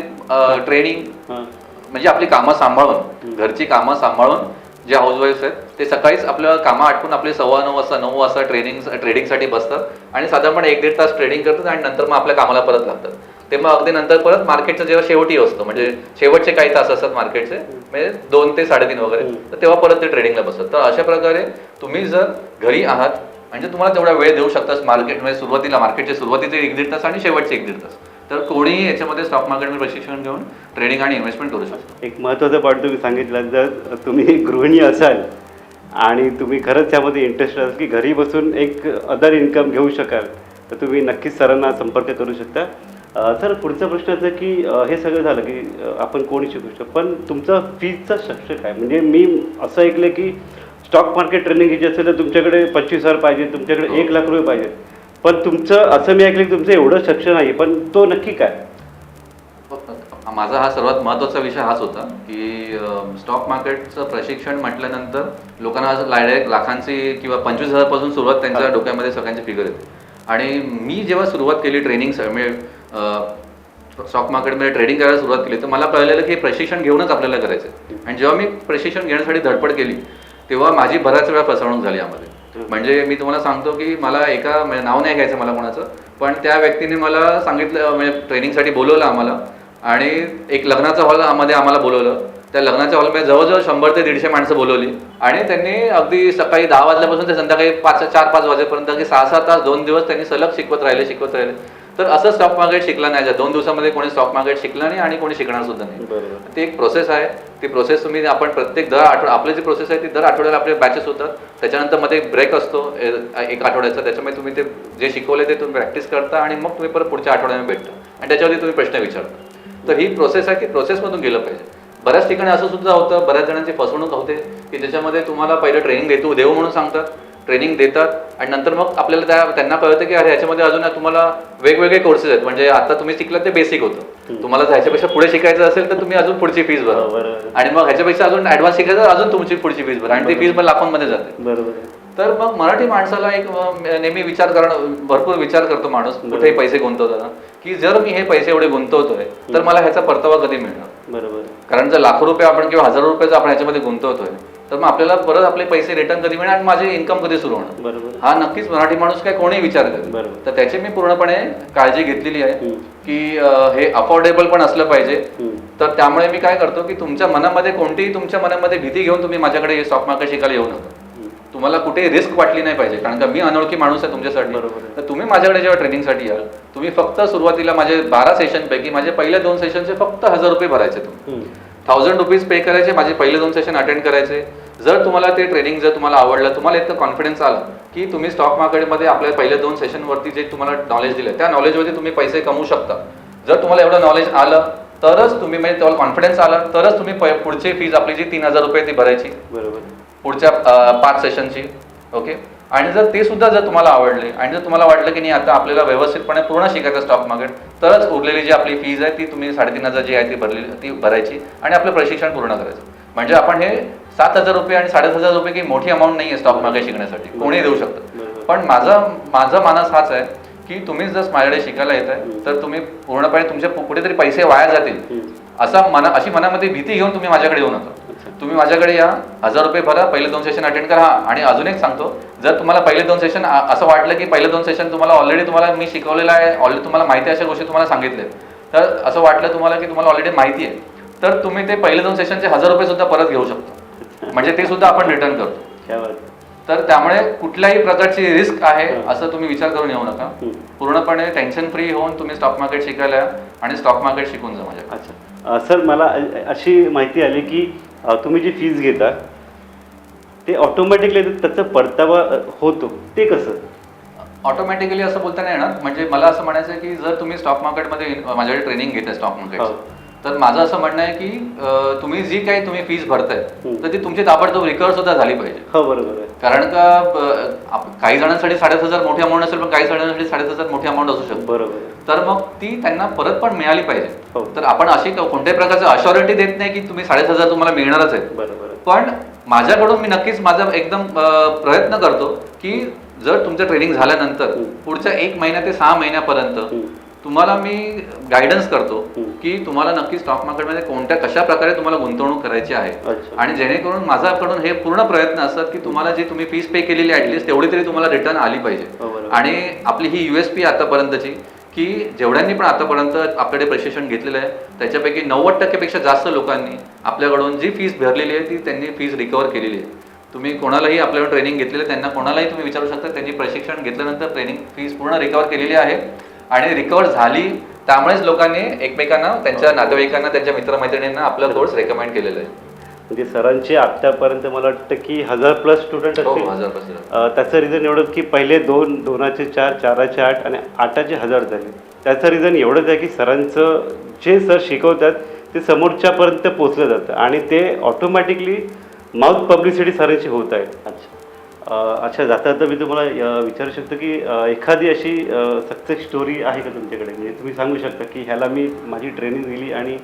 ट्रेनिंग हां. म्हणजे आपली कामं सांभाळून घरची कामं सांभाळून जे हाऊसवाईफ आहेत ते सकाळीच आपलं कामं आटपून आपले सव्वा नऊ वाजता नऊ वाजता ट्रेनिंग ट्रेडिंगसाठी बसतात आणि साधारणपणे एक दीड तास ट्रेडिंग करतात आणि नंतर मग आपल्या कामाला परत लागतात. ते मग अगदी नंतर परत मार्केटचं जेव्हा शेवटी असतं म्हणजे शेवटचे काही तास असतात मार्केटचे म्हणजे दोन ते साडेतीन वगैरे तर तेव्हा परत ते ट्रेडिंगला बसतात. तर अशा प्रकारे तुम्ही जर घरी आहात म्हणजे तुम्हाला तेवढा वेळ देऊ शकतास मार्केट म्हणजे सुरुवातीला मार्केटचे सुरुवातीचे एक दीड तास आणि शेवटचे एक दीड तास. तर कोणीही याच्यामध्ये स्टॉक मार्केटमध्ये प्रशिक्षण घेऊन ट्रेडिंग आणि इन्व्हेस्टमेंट करू शकतो. एक महत्त्वाचा पॉईंट तुम्ही सांगितलं जर तुम्ही गृहिणी असाल आणि तुम्ही खरंच त्यामध्ये इंटरेस्ट असाल की घरी बसून एक अदर इन्कम घेऊ शकाल तर तुम्ही नक्कीच सरांना संपर्क करू शकता. सर पुढचा प्रश्न असा की हे सगळं झालं की आपण कोणी शिकू शकतो पण तुमचा फीजचा स्ट्रक्चर काय? म्हणजे मी असं ऐकलं की स्टॉक मार्केट ट्रेनिंग घ्यायची असेल तर तुमच्याकडे पंचवीस हजार पाहिजे तुमच्याकडे एक लाख रुपये पाहिजे पण तुमचं असं मी ऐकलं की तुमचं एवढं स्ट्रक्चर नाही पण तो नक्की काय? माझा हा सर्वात महत्त्वाचा विषय हाच होता की स्टॉक मार्केटचं प्रशिक्षण म्हटल्यानंतर लोकांना डायरेक्ट लाखांची किंवा पंचवीस हजारपासून सुरुवात त्यांच्या डोक्यामध्ये सगळ्यांची फिगर येते. आणि मी जेव्हा सुरुवात केली ट्रेनिंग म्हणजे स्टॉक मार्केटमध्ये ट्रेडिंग करायला सुरुवात केली. तर मला कळलेलं की हे प्रशिक्षण घेऊनच आपल्याला करायचं आणि जेव्हा मी प्रशिक्षण घेण्यासाठी धडपड केली तेव्हा माझी बऱ्याच वेळा फसवणूक झाली यामध्ये. म्हणजे मी तुम्हाला सांगतो की मला एका म्हणजे नाव नाही घ्यायचं मला कोणाचं पण त्या व्यक्तीने मला सांगितलं म्हणजे ट्रेनिंगसाठी बोलवलं आम्हाला. आणि एक लग्नाचा हॉलमध्ये आम्हाला बोलवलं. त्या लग्नाच्या हॉलमध्ये जवळजवळ शंभर ते दीडशे माणसं बोलवली. आणि त्यांनी अगदी सकाळी दहा वाजल्यापासून ते संध्याकाळी पाच चार पाच वाजेपर्यंत की सहा सहा तास दोन दिवस त्यांनी सलग शिकवत राहिले शिकवत राहिले. तर असं स्टॉक मार्केट शिकला नाही. जा. दोन दिवसामध्ये कोणी स्टॉक मार्केट शिकलं नाही आणि कोणी शिकणार सुद्धा नाही. ती एक प्रोसेस आहे. ती प्रोसेस तुम्ही आपण प्रत्येक दर आठवडा आपली जी प्रोसेस आहे ती दर आठवड्याला आपले बॅचेस होतात. त्याच्यानंतरमध्ये ब्रेक असतो. एक आठवड्याचा. त्याच्यामुळे तुम्ही ते जे शिकवले ते तुम्ही प्रॅक्टिस करता आणि मग तुम्ही परत पुढच्या आठवड्याने भेटता. आणि त्याच्यावरती तुम्ही प्रश्न विचारता. तर ही प्रोसेस आहे की प्रोसेसमधून गेलं पाहिजे. बऱ्याच ठिकाणी असं सुद्धा होतं. बऱ्याच जणांची फसवणूक होते की त्याच्यामध्ये तुम्हाला पहिलं ट्रेनिंग देतो देऊ म्हणून सांगतात. ट्रेनिंग देतात. आणि नंतर मग आपल्याला त्या त्यांना कळतं की अरे ह्याच्यामध्ये अजून तुम्हाला वेगवेगळे कोर्सेस आहेत. म्हणजे आता तुम्ही शिकलात ते बेसिक होतं. तुम्हाला ह्याच्यापेक्षा पुढे शिकायचं असेल तर तुम्ही अजून पुढची फीस भरा. बरोबर. आणि मग ह्याच्यापेक्षा अजून ऍडव्हान्स शिकायचं अजून तुमची पुढची फीस भरा. आणि ती फीस पण लाखोंमध्ये जाते. बरोबर. तर मग मराठी माणसाला एक नेहमी विचार करणं भरपूर विचार करतो माणूस. कुठेही पैसे गुंतवताना की जर मी हे पैसे एवढे गुंतवतोय तर मला ह्याचा परतावा कधी मिळणार? बरोबर. कारण जर लाखो रुपये आपण किंवा हजारो रुपये आपण ह्याच्यामध्ये गुंतवतोय तर मग आपल्याला परत आपले पैसे रिटर्न कधी मिळणार? आणि माझे इन्कम कधी सुरू होणार? बरोबर. हा नक्कीच मराठी माणूस काय कोणी विचार करेल. बरोबर. तर त्याची मी पूर्णपणे काळजी घेतलेली आहे हम्म. की अं, हे अफोर्डेबल पण असलं पाहिजे. हम्म. तर त्यामुळे मी काय करतो की तुमच्या मनामध्ये कोणतीही तुमच्या मनामध्ये भीती घेऊन तुम्ही माझ्याकडे स्टॉक मार्केट शिकायला येऊ नका. हम्म. तुम्हाला कुठे रिस्क वाटली नाही पाहिजे. कारण का मी अनोळखी माणूस आहे तुमच्यासाठी. बरोबर आहे. तर तुम्ही माझ्याकडे जेव्हा ट्रेनिंगसाठी याल तुम्ही फक्त सुरुवातीला माझे बारा सेशन पैकी माझे पहिल्या दोन सेशनचे फक्त हजार रुपये भरायचे तुम्ही हम्म. थाउजंड रुपीज पे करायचे माझे पहिले दोन सेशन अटेंड करायचे. जर तुम्हाला ते ट्रेनिंग जर तुम्हाला आवडलं तुम्हाला इतकं कॉन्फिडन्स आला की तुम्ही स्टॉक मार्केटमध्ये आपल्या पहिल्या दोन सेशनवरती जे तुम्हाला नॉलेज दिलं त्या नॉलेजवरती तुम्ही पैसे कमवू शकता. जर तुम्हाला एवढं नॉलेज आलं तरच तुम्ही म्हणजे तुम्हाला कॉन्फिडन्स आला तरच तुम्ही पुढची फीज आपली जी तीन हजार रुपये ती भरायची. बरोबर. पुढच्या पाच सेशनची ओके आणि जर ते सुद्धा जर तुम्हाला आवडले आणि जर तुम्हाला वाटलं की नाही आता आपल्याला व्यवस्थितपणे पूर्ण शिकायचं स्टॉक मार्केट तरच उरलेली जी आपली फीज आहे ती तुम्ही साडेतीन हजार जी आहे ती भरली ती भरायची आणि आपलं प्रशिक्षण पूर्ण करायचं. म्हणजे आपण हे सात हजार रुपये आणि साडेसात हजार रुपये की मोठी अमाऊंट नाही आहे स्टॉक मार्केट शिकण्यासाठी. कोणी देऊ शकतं. पण माझा माझा मानस हाच आहे की तुम्ही जर माझ्याकडे शिकायला येत आहे. तर तुम्ही पूर्णपणे तुमचे कुठेतरी पैसे वाया जातील. असा मना अशी मनामध्ये भीती घेऊन तुम्ही माझ्याकडे येऊ नका. तुम्ही माझ्याकडे या हजार रुपये भरा पहिले दोन सेशन अटेंड करा. आणि अजून एक सांगतो जर तुम्हाला पहिले दोन सेशन असं वाटलं की पहिले दोन सेशन तुम्हाला ऑलरेडी तुम्हाला मी शिकवलेलं आहे ऑलरेडी तुम्हाला माहिती आहे अशा गोष्टी तुम्हाला सांगितले तर असं वाटलं तुम्हाला की तुम्हाला ऑलरेडी माहिती आहे. तर तुम्ही ते पहिले दोन सेशनचे हजार रुपये सुद्धा परत घेऊ शकता. म्हणजे ते सुद्धा आपण रिटर्न करतो. तर त्यामुळे कुठल्याही प्रकारची रिस्क आहे. असं तुम्ही विचार करून येऊ नका. पूर्णपणे टेन्शन फ्री होऊन तुम्ही स्टॉक मार्केट शिकायला आणि स्टॉक मार्केट शिकून जा माझ्या अच्छा सर मला अशी माहिती आली की तुम्ही जी फीज घेता ते ऑटोमॅटिकली त्याचा परतावा होतो ते कसं ऑटोमॅटिकली असं बोलता नाही येणार म्हणजे मला असं म्हणायचं की जर तुम्ही स्टॉक मार्केटमध्ये माझ्याकडे ट्रेनिंग घेताय स्टॉक मार्केट. तर माझं असं म्हणणं आहे की तुम्ही जी काही तुम्ही फीस भरताय. तर ती तुमची ताबडतोब रिकवर सुद्धा झाली पाहिजे हो बरोबर कारण का काही जणांसाठी साडेसात हजार मोठी अमाऊंट असेल पण काही जणांसाठी साडेसात हजार मोठी अमाऊंट असू शकते बरोबर तर मग ती त्यांना परत पण मिळाली पाहिजे हो. तर आपण अशी कोणत्याही प्रकारचं अशॉरिटी देत नाही की तुम्ही साडेसात हजार तुम्हाला मिळणारच आहे पण माझ्याकडून मी नक्कीच माझा एकदम प्रयत्न करतो की जर तुमचं ट्रेनिंग झाल्यानंतर. पुढच्या एक महिन्या ते सहा महिन्यापर्यंत. तुम्हाला मी गायडन्स करतो. की तुम्हाला नक्की स्टॉक मार्केटमध्ये कोणत्या कशा प्रकारे तुम्हाला गुंतवणूक करायची आहे. आणि जेणेकरून माझ्याकडून हे पूर्ण प्रयत्न असतात की तुम्हाला जी तुम्ही फीस पे केलेली ऍटलीस्ट तेवढी तरी तुम्हाला रिटर्न आली हो, पाहिजे बरोबर. आणि आपली ही युएसपी आतापर्यंतची की जेवढ्यांनी पण आतापर्यंत आपल्याकडे प्रशिक्षण घेतलेलं आहे त्याच्यापैकी नव्वद टक्केपेक्षा जास्त लोकांनी आपल्याकडून जी फीस भरलेली आहे ती त्यांनी फीस रिकवर केलेली आहे तुम्ही कोणालाही आपल्याकडून ट्रेनिंग घेतलेलं आहे, त्यांना कोणालाही तुम्ही विचारू शकता त्यांनी प्रशिक्षण घेतल्यानंतर ट्रेनिंग फीस पूर्ण रिकवर केलेली आहे आणि रिकवर झाली त्यामुळेच लोकांनी एकमेकांना त्यांच्या नातेवाईकांना त्यांच्या मित्रमैत्रिणींना आपला कोर्स रेकमेंड केलेला आहे. म्हणजे सरांचे आत्तापर्यंत मला वाटतं की हजार प्लस स्टुडंट हो असतील. त्याचं रिझन एवढंच की पहिले दोन दोनाचे चार चाराचे आठ आणि आठाचे हजार झाले. त्याचं रिझन एवढंच आहे की सरांचं जे सर शिकवतात ते समोरच्यापर्यंत पोचलं जातं. आणि ते ऑटोमॅटिकली माउथ पब्लिसिटी सरांची होत आहे. अच्छा. अच्छा जाता जाता मी तुम्हाला विचारू शकतो की एखादी अशी सक्सेस स्टोरी आहे का तुमच्याकडे म्हणजे तुम्ही सांगू शकता की ह्याला मी माझी ट्रेनिंग दिली आणि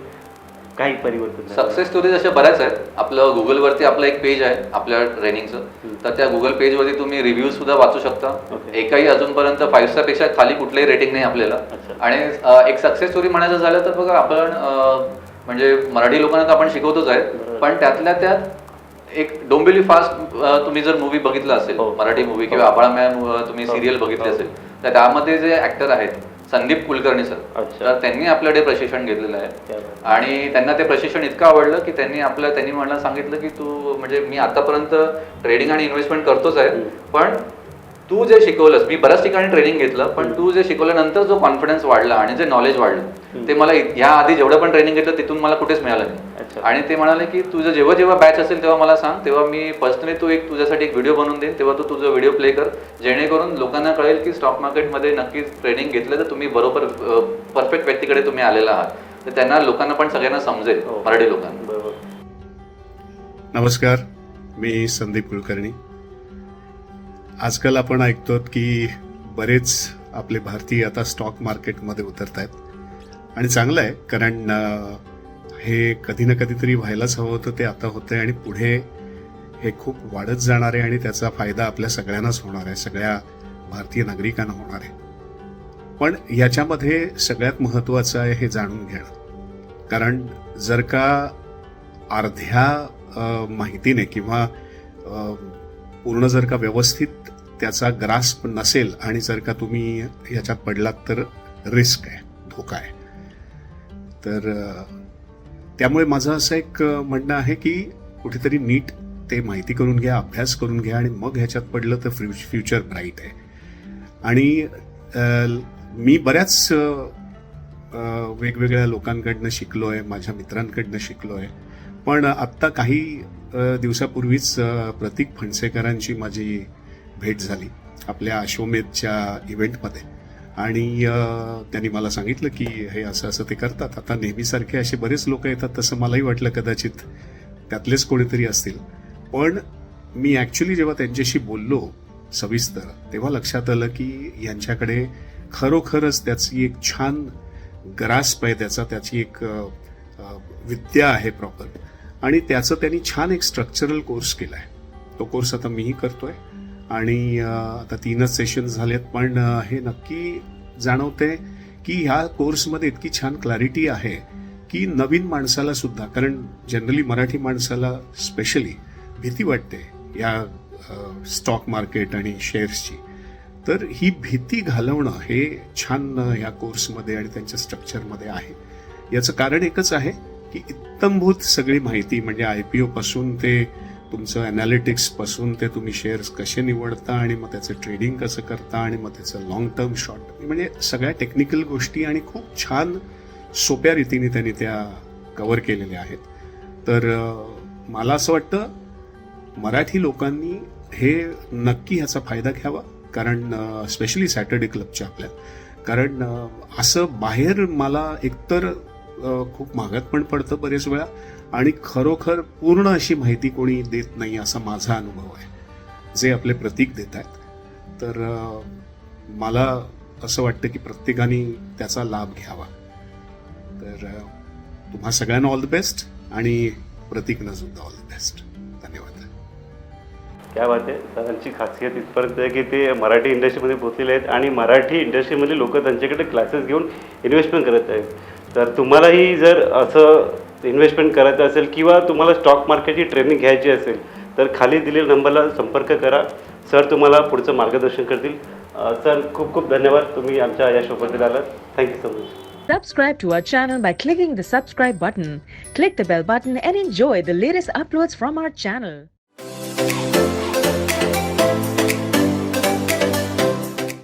काही परिवर्तन? सक्सेस स्टोरीज अशा बऱ्याच आहेत आपलं गुगलवरती आपलं एक पेज आहे आपल्या ट्रेनिंगचं तर त्या गुगल पेजवरती तुम्ही रिव्ह्यू सुद्धा वाचू शकता. एकाही अजूनपर्यंत फाईव्ह स्टारपेक्षा खाली कुठलंही रेटिंग नाही आपल्याला. आणि एक सक्सेस स्टोरी म्हणायचं झालं तर बघा आपण म्हणजे मराठी लोकांना तर आपण शिकवतोच आहे. पण त्यातल्या त्यात एक डोंबिवली फास्ट तुम्ही जर मूवी बघितला असेल हो. मराठी मूवी किंवा आबाळा मॅम तुम्ही हो. सिरियल बघितली हो. असेल तर त्यामध्ये जे ऍक्टर आहेत संदीप कुलकर्णी सर. तर त्यांनी आपल्याकडे प्रशिक्षण घेतलेलं आहे. आणि त्यांना ते प्रशिक्षण इतकं आवडलं की त्यांनी आपलं त्यांनी मला सांगितलं की तू म्हणजे मी आतापर्यंत ट्रेडिंग आणि इन्व्हेस्टमेंट करतोच आहे. पण तू जे शिकवलंस मी बऱ्याच ठिकाणी ट्रेनिंग घेतलं पण तू जे शिकवल्यानंतर जो कॉन्फिडन्स वाढला आणि जे नॉलेज वाढलं ते मला या आधी जेवढं पण ट्रेनिंग घेतलं तिथून मला कुठेच मिळालं. नाही. आणि ते म्हणाले की तुझं जेव्हा जेव्हा बॅच असेल तेव्हा मला सांग तेव्हा मी पर्सनली तू एक तुझ्यासाठी एक व्हिडिओ बनवून देईन तेव्हा तू तुझा व्हिडिओ प्ले कर जेणेकरून लोकांना कळेल की स्टॉक मार्केटमध्ये नक्कीच ट्रेनिंग घेतलं तर तुम्ही बरोबर परफेक्ट व्यक्तीकडे तुम्ही आलेला आहात. तर त्यांना लोकांना पण सगळ्यांना समजेल हो. मराठी लोकांना. बरोबर. नमस्कार मी संदीप कुलकर्णी. आजकाल आपण ऐकतो की बरेच आपले भारतीय आता स्टॉक मार्केटमध्ये उतरत आहेत आणि चांगलं आहे कारण हे कधी ना कधीतरी व्हायलाच हवं होतं ते आता होतं आहे आणि पुढे हे खूप वाढत जाणार आहे आणि त्याचा फायदा आपल्या सगळ्यांनाच होणार आहे सगळ्या भारतीय नागरिकांना होणार आहे. पण याच्यामध्ये सगळ्यात महत्त्वाचं आहे हे जाणून घेणं. कारण जर का अर्ध्या माहितीने किंवा पूर्ण जर का व्यवस्थित त्याचा ग्रास्प नसेल आणि जर का तुम्ही याच्यात पडलात तर रिस्क आहे धोका आहे. तर त्यामुळे माझं असं एक म्हणणं आहे की कुठेतरी नीट ते माहिती करून घ्या अभ्यास करून घ्या आणि मग ह्याच्यात पडलं तर फ्यु फ्युचर ब्राईट आहे. आणि मी बऱ्याच वेगवेगळ्या लोकांकडनं शिकलो आहे माझ्या मित्रांकडनं शिकलो आहे पण आत्ता काही दिवसापूर्वीच प्रतीक फणसेकरांची माझी भेट झाली आपल्या अश्वमेधच्या इव्हेंटमध्ये आणि त्यांनी मला सांगितलं की हे असं असं ते करतात. आता नेहमीसारखे असे बरेच लोक येतात तसं मलाही वाटलं कदाचित त्यातलेच कोणीतरी असतील. पण मी ॲक्च्युली जेव्हा त्यांच्याशी बोललो सविस्तर तेव्हा लक्षात आलं की यांच्याकडे खरोखरच त्याची एक छान ग्रास्प आहे त्याचा त्याची एक विद्या आहे प्रॉपर आणि त्याचं त्यांनी छान एक स्ट्रक्चरल कोर्स केला आहे तो कोर्स आता मीही करतोय. आणि आता तीनच सेशन झालेत पण हे नक्की जाणवते की ह्या कोर्समध्ये इतकी छान क्लॅरिटी आहे की नवीन माणसाला सुद्धा कारण जनरली मराठी माणसाला स्पेशली भीती वाटते या स्टॉक मार्केट आणि शेअर्सची तर ही भीती घालवणं हे छान ह्या कोर्समध्ये आणि त्यांच्या स्ट्रक्चरमध्ये आहे. याचं कारण एकच आहे की इत्तमभूत सगळी माहिती म्हणजे आय पी ओपासून ते तुमचं ॲनालिटिक्सपासून ते तुम्ही शेअर्स कसे निवडता आणि मग त्याचं ट्रेडिंग कसं करता आणि मग त्याचं लॉंग टर्म शॉर्ट म्हणजे सगळ्या टेक्निकल गोष्टी आणि खूप छान सोप्या रीतीने त्यांनी त्या कवर केलेल्या आहेत. तर मला असं वाटतं मराठी लोकांनी हे नक्की ह्याचा फायदा घ्यावा कारण स्पेशली सॅटर्डे क्लबच्या आपल्या. कारण असं बाहेर मला एकतर खूप महागात पण पडतं बरेच वेळा. आणि खरोखर पूर्ण अशी माहिती कोणी देत नाही असा माझा अनुभव आहे. जे आपले प्रतीक देत आहेत. तर मला असं वाटतं की प्रत्येकाने त्याचा लाभ घ्यावा. तर तुम्हा सगळ्यांना ऑल द बेस्ट आणि प्रतीकनं सुद्धा ऑल द बेस्ट धन्यवाद. क्या बात आहे सरांची खासियत इथपर्यंत आहे की ते मराठी इंडस्ट्रीमध्ये पोचलेले आहेत आणि मराठी इंडस्ट्रीमधले लोक त्यांच्याकडे क्लासेस घेऊन इन्व्हेस्टमेंट करत आहेत. तर तुम्हालाही जर असं इन्व्हेस्टमेंट करायचं असेल किंवा तुम्हाला स्टॉक मार्केटची ट्रेनिंग घ्यायची असेल तर खाली दिलेल्या नंबरला संपर्क करा. सर तुम्हाला पुढचं मार्गदर्शन करतील. सर खूप खूप धन्यवाद. तुम्ही आमच्या या शोबद्दल आलात. Thank you so much Subscribe to our channel by clicking the subscribe button. Click the bell button and enjoy the latest uploads from our channel.